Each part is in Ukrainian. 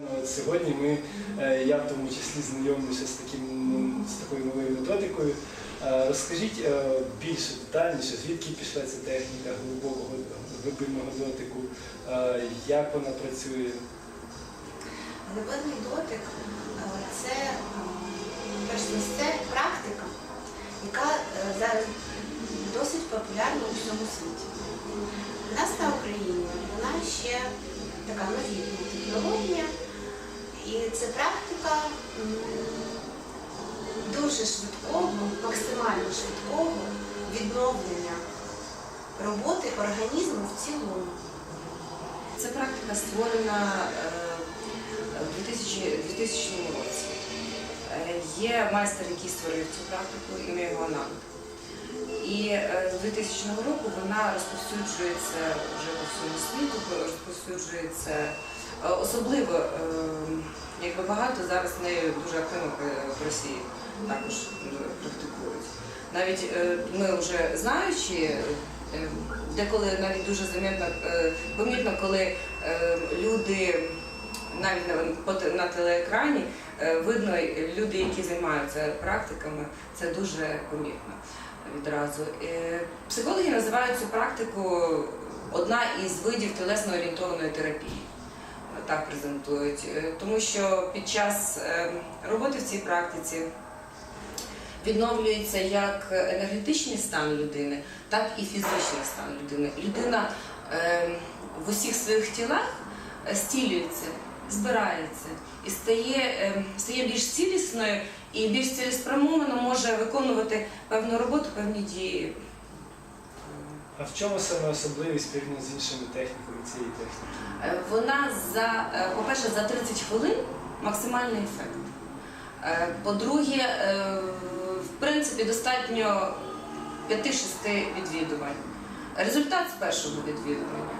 Ну, Сьогодні ми, е, я в тому числі знайомлюся з, таким, з такою новою методикою. Е, Розкажіть е, більше детальніше, звідки пішла ця техніка глибокого глибинного дотику, як вона працює. Глибинний дотик це перш за все практика, яка зараз досить популярна у всьому світі. У нас на Україні вона ще така новітня технологія, і це практика дуже швидкого, максимально швидкого відновлення роботи організму в цілому. Ця практика створена е, в 2000, 2000 році. Е, Є майстер, який створив цю практику, ім'я його Ананд. І е, з 2000 року вона розповсюджується вже по всьому світу, розповсюджується е, особливо, е, якби багато зараз нею дуже активно в- Росії також практикують. Навіть ми вже знаючи, деколи навіть дуже замітно, помітно, коли люди навіть на, телеекрані видно люди, які займаються практиками, це дуже помітно відразу. Е, Психологи називають цю практику одна із видів телесно орієнтованої терапії. Е, Так презентують, Е, тому що під час роботи в цій практиці відновлюється як енергетичний стан людини, так і фізичний стан людини. Людина в усіх своїх тілах стілюється, збирається і стає, е, стає більш цілісною і більш цілеспрямовано може виконувати певну роботу, певні дії. А в чому саме особливість порівняно з іншими техніками цієї техніки? Е, Вона за, е, по-перше, за 30 хвилин максимальний ефект. Е, По-друге, в принципі, достатньо 5-6 відвідувань. Результат з першого відвідування,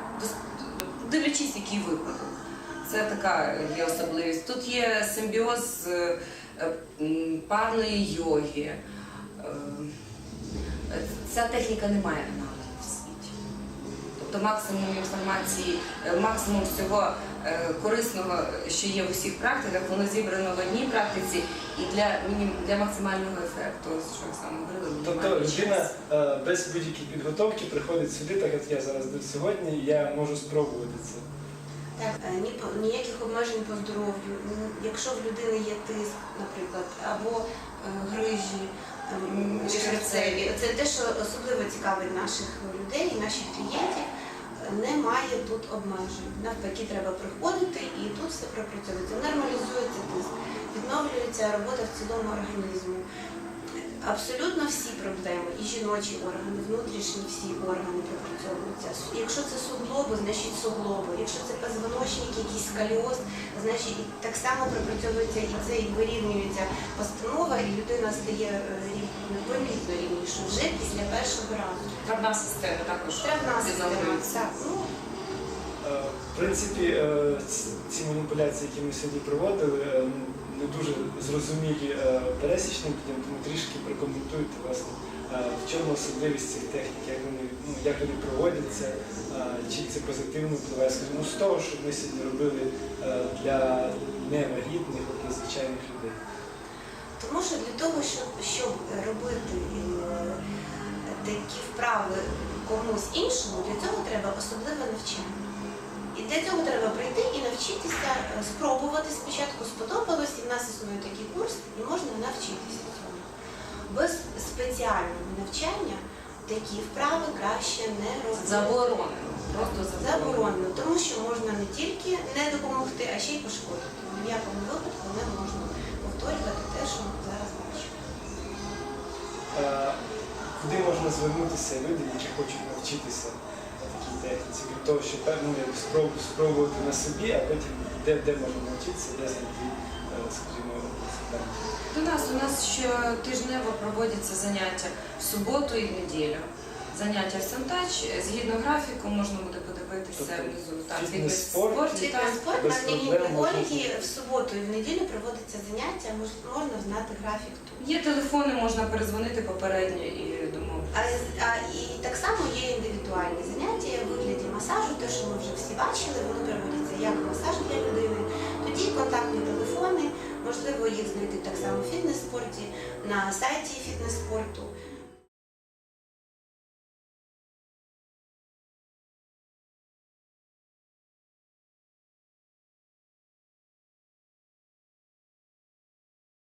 дивлячись, який випадок. Це така є особливість. Тут є симбіоз е, е, парної йоги. Е, Ця техніка не має аналогів в світі. Тобто максимум інформації, максимум всього корисного, що є в усіх практиках, воно зібрано в одній практиці і для, для максимального ефекту, що саме говорили, Тобто людина без будь-якої підготовки приходить сюди, так як я зараз тут сьогодні, і я можу спробувати це. Так, е, ніяких обмежень по здоров'ю. Якщо в людини є тиск, наприклад, або е, грижі Чи серцеві, це те, що особливо цікавить наших людей і наших клієнтів. Немає тут обмежень. Навпаки, треба приходити і тут все пропрацьовується. Нормалізується тиск, відновлюється робота в цілому організму. Абсолютно всі проблеми, і жіночі органи, внутрішні всі органи пропрацьовуються. Якщо це суглоби, значить суглоби. Якщо це позвоночник, якийсь сколіоз, значить і так само пропрацьовується і це і вирівнюється постанова, і людина стає е, ну, помітно рівнішою вже після першого разу. Травна система також Травна система. Так, ну, Е, В принципі, е, ці маніпуляції, які ми сьогодні проводили, не дуже зрозумілі е, пересічним людям, тому трішки прокоментуйте, власне, е, в чому особливість цих технік, як вони, ну, як вони проводяться, е, чи це позитивно впливає, скажімо, ну, з того, що ми сьогодні робили для невагітних, для звичайних людей. Тому що для того, щоб, щоб робити такі вправи комусь іншому, для цього треба особливе навчання. І для цього треба прийти і навчитися е, спробувати спочатку сподобалось, і в нас існує такий курс, і можна навчитися цьому. Без спеціального навчання такі вправи краще не робити. Заборонено. Просто заборонено. Тому що можна не тільки не допомогти, а ще й пошкодити. В якому випадку не можна повторювати те, що ми зараз бачимо. Е, Куди можна звернутися люди, які хочуть навчитися техніці, крім того, що певно як спроб- спробувати на собі, а потім де, де можна навчитися, де знайти, е, скажімо, там. До нас у нас щотижнево проводяться заняття в суботу і в неділю. Заняття в Сантач, згідно графіку, можна буде подивитися Тобто внизу. Так, фітнес-спорт? фітнес-спорт, Світ без на лінії проблем можна Ольги в суботу і в неділю проводиться заняття, мож- можна знати графік тут. Є телефони, можна перезвонити попередньо і домовитися. А, а і так само є індивідуальні заняття у вигляді масажу, те, що ми вже всі бачили, воно проводиться як масаж для людини. Тоді контактні телефони, можливо їх знайти так само в фітнес-спорті, на сайті фітнес-спорту.